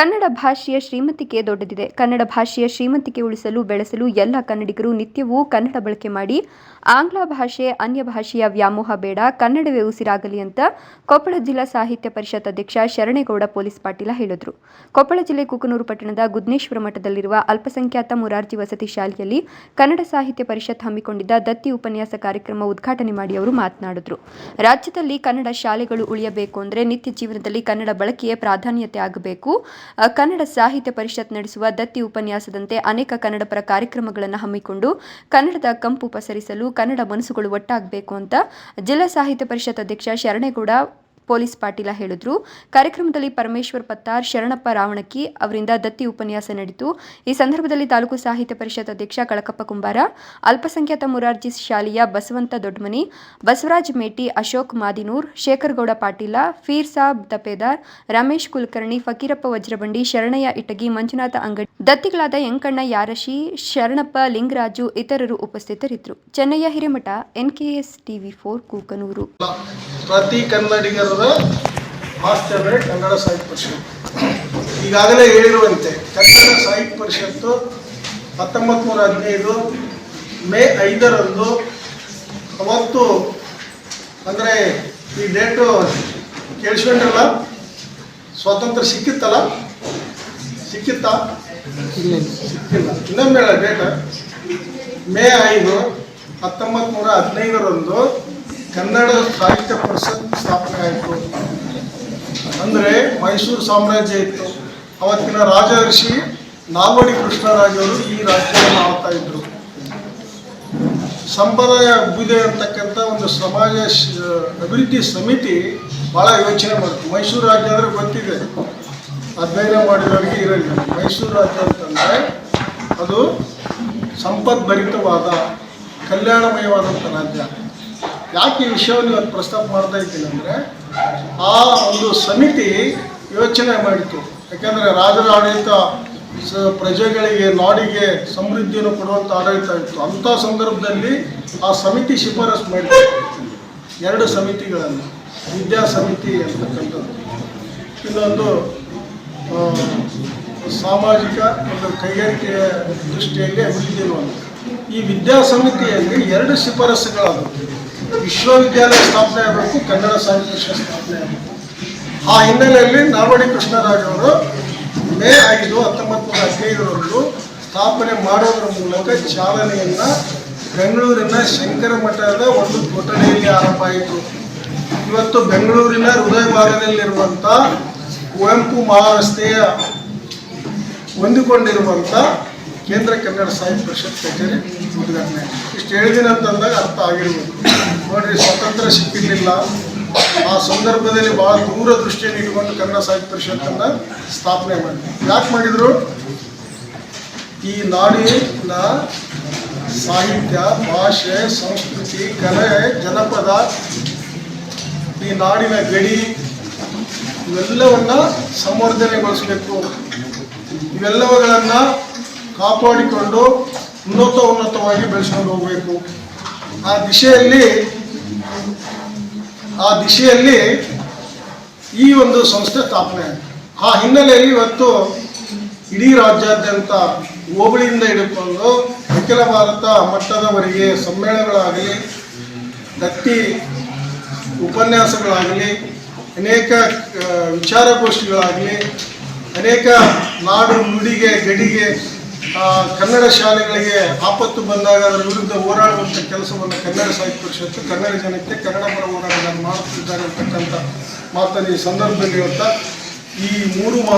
ಕನ್ನಡ ಭಾಷೆಯ ಶ್ರೀಮಂತಿಕೆ ದೊಡ್ಡದಿದೆ. ಕನ್ನಡ ಭಾಷೆಯ ಶ್ರೀಮಂತಿಕೆ ಉಳಿಸಲು, ಬೆಳೆಸಲು ಎಲ್ಲ ಕನ್ನಡಿಗರು ನಿತ್ಯವೂ ಕನ್ನಡ ಬಳಕೆ ಮಾಡಿ. ಆಂಗ್ಲ ಭಾಷೆ, ಅನ್ಯ ಭಾಷೆಯ ವ್ಯಾಮೋಹ ಬೇಡ. ಕನ್ನಡವೇ ಉಸಿರಾಗಲಿ ಅಂತ ಕೊಪ್ಪಳ ಜಿಲ್ಲಾ ಸಾಹಿತ್ಯ ಪರಿಷತ್ ಅಧ್ಯಕ್ಷ ಶರಣೇಗೌಡ ಪೊಲೀಸ್ ಪಾಟೀಲ ಹೇಳಿದರು. ಕೊಪ್ಪಳ ಜಿಲ್ಲೆ ಕುಕನೂರು ಪಟ್ಟಣದ ಗುದ್ನೇಶ್ವರ ಮಠದಲ್ಲಿರುವ ಅಲ್ಪಸಂಖ್ಯಾತ ಮುರಾರ್ಜಿ ವಸತಿ ಶಾಲೆಯಲ್ಲಿ ಕನ್ನಡ ಸಾಹಿತ್ಯ ಪರಿಷತ್ ಹಮ್ಮಿಕೊಂಡಿದ್ದ ದತ್ತಿ ಉಪನ್ಯಾಸ ಕಾರ್ಯಕ್ರಮ ಉದ್ಘಾಟನೆ ಮಾಡಿ ಅವರು ಮಾತನಾಡಿದರು. ರಾಜ್ಯದಲ್ಲಿ ಕನ್ನಡ ಶಾಲೆಗಳು ಉಳಿಯಬೇಕು ಅಂದರೆ ನಿತ್ಯ ಜೀವನದಲ್ಲಿ ಕನ್ನಡ ಬಳಕೆಯೇ ಪ್ರಾಧಾನ್ಯತೆ ಆಗಬೇಕು. ಕನ್ನಡ ಸಾಹಿತ್ಯ ಪರಿಷತ್ ನಡೆಸುವ ದತ್ತಿ ಉಪನ್ಯಾಸದಂತೆ ಅನೇಕ ಕನ್ನಡಪರ ಕಾರ್ಯಕ್ರಮಗಳನ್ನು ಹಮ್ಮಿಕೊಂಡು ಕನ್ನಡದ ಕಂಪು ಪಸರಿಸಲು ಕನ್ನಡ ಮನಸ್ಸುಗಳು ಒಟ್ಟಾಗಬೇಕು ಅಂತ ಜಿಲ್ಲಾ ಸಾಹಿತ್ಯ ಪರಿಷತ್ ಅಧ್ಯಕ್ಷ ಶರಣೇಗೌಡ ಪೊಲೀಸ್ ಪಾಟೀಲ ಹೇಳಿದ್ರು. ಕಾರ್ಯಕ್ರಮದಲ್ಲಿ ಪರಮೇಶ್ವರ್ ಪತ್ತಾರ್, ಶರಣಪ್ಪ ರಾವಣಕ್ಕಿ ಅವರಿಂದ ದತ್ತಿ ಉಪನ್ಯಾಸ ನಡೆಯಿತು ಈ ಸಂದರ್ಭದಲ್ಲಿ ತಾಲೂಕು ಸಾಹಿತ್ಯ ಪರಿಷತ್ ಅಧ್ಯಕ್ಷ ಕಳಕಪ್ಪ ಕುಂಬಾರ, ಅಲ್ಪಸಂಖ್ಯಾತ ಮುರಾರ್ಜಿ ಶಾಲೆಯ ಬಸವಂತ ದೊಡ್ಡಮನಿ ಬಸವರಾಜ್ ಮೇಟಿ, ಅಶೋಕ್ ಮಾದಿನೂರ್, ಶೇಖರಗೌಡ ಪಾಟೀಲ, ಫೀರ್ ಸಾಬ್ ದಪೇದಾರ್ ರಮೇಶ್ ಕುಲಕರ್ಣಿ, ಫಕೀರಪ್ಪ ವಜ್ರಬಂಡಿ, ಶರಣಯ್ಯ ಇಟಗಿ, ಮಂಜುನಾಥ ಅಂಗಡಿ, ದತ್ತಿಗಳಾದ ಯಂಕಣ್ಣ ಯಾರಶಿ, ಶರಣಪ್ಪ ಲಿಂಗರಾಜು ಇತರರು ಉಪಸ್ಥಿತರಿದ್ದರು. Chennayya Hiremath, NKS TV four, Kukanur. ಪ್ರತಿ ಕನ್ನಡಿಗರ ಅಂದರೆ ಕನ್ನಡ ಸಾಹಿತ್ಯ ಪರಿಷತ್ ಈಗಾಗಲೇ ಹೇಳಿರುವಂತೆ ಕನ್ನಡ ಸಾಹಿತ್ಯ ಪರಿಷತ್ತು ಹತ್ತೊಂಬತ್ತು ನೂರ ಹದಿನೈದು ಮೇ ಐದರಂದು ಅವತ್ತು ಅಂದರೆ ಈ ಡೇಟು ಕೇಳಿಸ್ಕೊಂಡ್ರಲ್ಲ? ಸ್ವಾತಂತ್ರ್ಯ ಸಿಕ್ಕಿತ್ತಲ್ಲ? ಸಿಕ್ಕಿತ್ತಾ? ಸಿಕ್ಕಿಲ್ಲ. ಇನ್ನೊಂದು ಹೇಳ ಡೇಟ್ ಮೇ ಐದು ಹತ್ತೊಂಬತ್ತು ನೂರ ಹದಿನೈದರಂದು ಕನ್ನಡ ಸಾಹಿತ್ಯ ಪರಿಷತ್ ಸ್ಥಾಪನೆ ಆಯಿತು. ಅಂದರೆ ಮೈಸೂರು ಸಾಮ್ರಾಜ್ಯ ಇತ್ತು. ಅವತ್ತಿನ ರಾಜರ್ಷಿ ನಾಲ್ವಡಿ ಕೃಷ್ಣರಾಜವರು ಈ ರಾಜ್ಯವನ್ನು ಆಳ್ತಾ ಇದ್ರು. ಸಂಪ್ರದಾಯ ಅಭ್ಯುದಯ ಅಂತಕ್ಕಂಥ ಒಂದು ಸಮಾಜ ಅಭಿವೃದ್ಧಿ ಸಮಿತಿ ಭಾಳ ಯೋಚನೆ ಮಾಡ್ತು. ಮೈಸೂರು ರಾಜ್ಯ ಅಂದರೆ ಗೊತ್ತಿದೆ. ಅಧ್ಯಯನ ಮಾಡಿದವರಿಗೆ ಇರಲಿಲ್ಲ ಮೈಸೂರು ರಾಜ್ಯ ಅಂತಂದರೆ ಅದು ಸಂಪದ್ಭರಿತವಾದ, ಕಲ್ಯಾಣಮಯವಾದಂಥ ರಾಜ್ಯ. ಯಾಕೆ ಈ ವಿಷಯವನ್ನು ಇವತ್ತು ಪ್ರಸ್ತಾಪ ಮಾಡ್ತಾ ಇದ್ದೀನಿ ಅಂದರೆ, ಆ ಒಂದು ಸಮಿತಿ ಯೋಚನೆ ಮಾಡಿತು. ಯಾಕೆಂದರೆ ರಾಜರ ಆಡಳಿತ ಪ್ರಜೆಗಳಿಗೆ, ನಾಡಿಗೆ ಸಮೃದ್ಧಿಯನ್ನು ಕೊಡುವಂಥ ಆಡಳಿತ ಇತ್ತು. ಅಂಥ ಸಂದರ್ಭದಲ್ಲಿ ಆ ಸಮಿತಿ ಶಿಫಾರಸು ಮಾಡಿತು ಎರಡು ಸಮಿತಿಗಳನ್ನು, ವಿದ್ಯಾ ಸಮಿತಿ ಅಂತಕ್ಕಂಥದ್ದು. ಇನ್ನೊಂದು ಸಾಮಾಜಿಕ ಒಂದು ಕೈಗಾರಿಕೆಯ ದೃಷ್ಟಿಯಲ್ಲಿ ಅಭಿವೃದ್ಧಿ ಈ ವಿದ್ಯಾ ಸಮಿತಿಯಲ್ಲಿ ಎರಡು ಶಿಫಾರಸುಗಳಾದವು. ವಿಶ್ವವಿದ್ಯಾಲಯ ಸ್ಥಾಪನೆ ಆಗಬೇಕು, ಕನ್ನಡ ಸಾಹಿತ್ಯ ಸ್ಥಾಪನೆ ಆಗಬೇಕು. ಆ ಹಿನ್ನೆಲೆಯಲ್ಲಿ ನಾಲ್ವಡಿ ಕೃಷ್ಣರಾಜ್ ಮೇ ಐದು ಹತ್ತೊಂಬತ್ತು ನೂರ ಹದಿನೈದರಂದು ಸ್ಥಾಪನೆ ಮಾಡೋದ್ರ ಮೂಲಕ ಚಾಲನೆಯನ್ನು ಬೆಂಗಳೂರಿನ ಶಂಕರ ಮಠದ ಒಂದು ಕೊಠಡಿಯಲ್ಲಿ ಆರಂಭ ಆಯಿತು. ಇವತ್ತು ಬೆಂಗಳೂರಿನ ಹೃದಯ ಭಾಗದಲ್ಲಿರುವಂಥ ಕುವೆಂಪು ಮಹಾರಸ್ತೆಯ ಹೊಂದಿಕೊಂಡಿರುವಂಥ ಕೇಂದ್ರ ಕನ್ನಡ ಸಾಹಿತ್ಯ ಪರಿಷತ್ ಕಚೇರಿ ಉದ್ಘಾಟನೆ. ಇಷ್ಟು ಹೇಳಿದಿನ ಅಂತಂದಾಗ ಅರ್ಥ ಆಗಿರ್ಬೋದು. ನೋಡ್ರಿ ಸ್ವಾತಂತ್ರ್ಯ ಸಿಕ್ಕಿರಲಿಲ್ಲ. ಆ ಸಂದರ್ಭದಲ್ಲಿ ಭಾಳ ದೂರ ದೃಷ್ಟಿಯನ್ನು ಇಟ್ಕೊಂಡು ಕನ್ನಡ ಸಾಹಿತ್ಯ ಪರಿಷತ್ತನ್ನು ಸ್ಥಾಪನೆ ಮಾಡಿದೆ ಯಾಕೆ ಮಾಡಿದರು? ಈ ನಾಡಿನ ಸಾಹಿತ್ಯ, ಭಾಷೆ, ಸಂಸ್ಕೃತಿ, ಕಲೆ, ಜನಪದ, ಈ ನಾಡಿನ ಗಡಿ, ಇವೆಲ್ಲವನ್ನ ಸಂವರ್ಧನೆಗೊಳಿಸಬೇಕು. ಇವೆಲ್ಲವುಗಳನ್ನು ಕಾಪಾಡಿಕೊಂಡು ಉನ್ನತ ಉನ್ನತವಾಗಿ ಬೆಳೆಸ್ಕೊಂಡು ಹೋಗಬೇಕು. ಆ ದಿಶೆಯಲ್ಲಿ ಆ ದಿಶೆಯಲ್ಲಿ ಈ ಒಂದು ಸಂಸ್ಥೆ ಸ್ಥಾಪನೆ. ಆ ಹಿನ್ನೆಲೆಯಲ್ಲಿ ಇವತ್ತು ಇಡೀ ರಾಜ್ಯಾದ್ಯಂತ ಹೋಬಳಿಯಿಂದ ಹಿಡಿದುಕೊಂಡು ಅಖಿಲ ಭಾರತ ಮಟ್ಟದವರೆಗೆ ಸಮ್ಮೇಳನಗಳಾಗಲಿ ದತ್ತಿ ಉಪನ್ಯಾಸಗಳಾಗಲಿ, ಅನೇಕ ವಿಚಾರಗೋಷ್ಠಿಗಳಾಗಲಿ, ಅನೇಕ ನಾಡು ನುಡಿಗೆ ಗಡಿಗೆ ಕನ್ನಡ ಶಾಲೆಗಳಿಗೆ ಆಪತ್ತು ಬಂದಾಗ ಅದರ ವಿರುದ್ಧ ಹೋರಾಡುವಂಥ ಕೆಲಸವನ್ನು ಕನ್ನಡ ಸಾಹಿತ್ಯ ಪರಿಷತ್ತು, ಕನ್ನಡ ಜನಕ್ಕೆ ಕನ್ನಡ ಪರ ಹೋರಾಟಗಳನ್ನು ಮಾಡುತ್ತಿದ್ದಾರೆ ಅಂತಕ್ಕಂಥ ಮಾತನ್ನು ಈ ಸಂದರ್ಭದಲ್ಲಿ ಇವತ್ತ ಈ ಮೂರು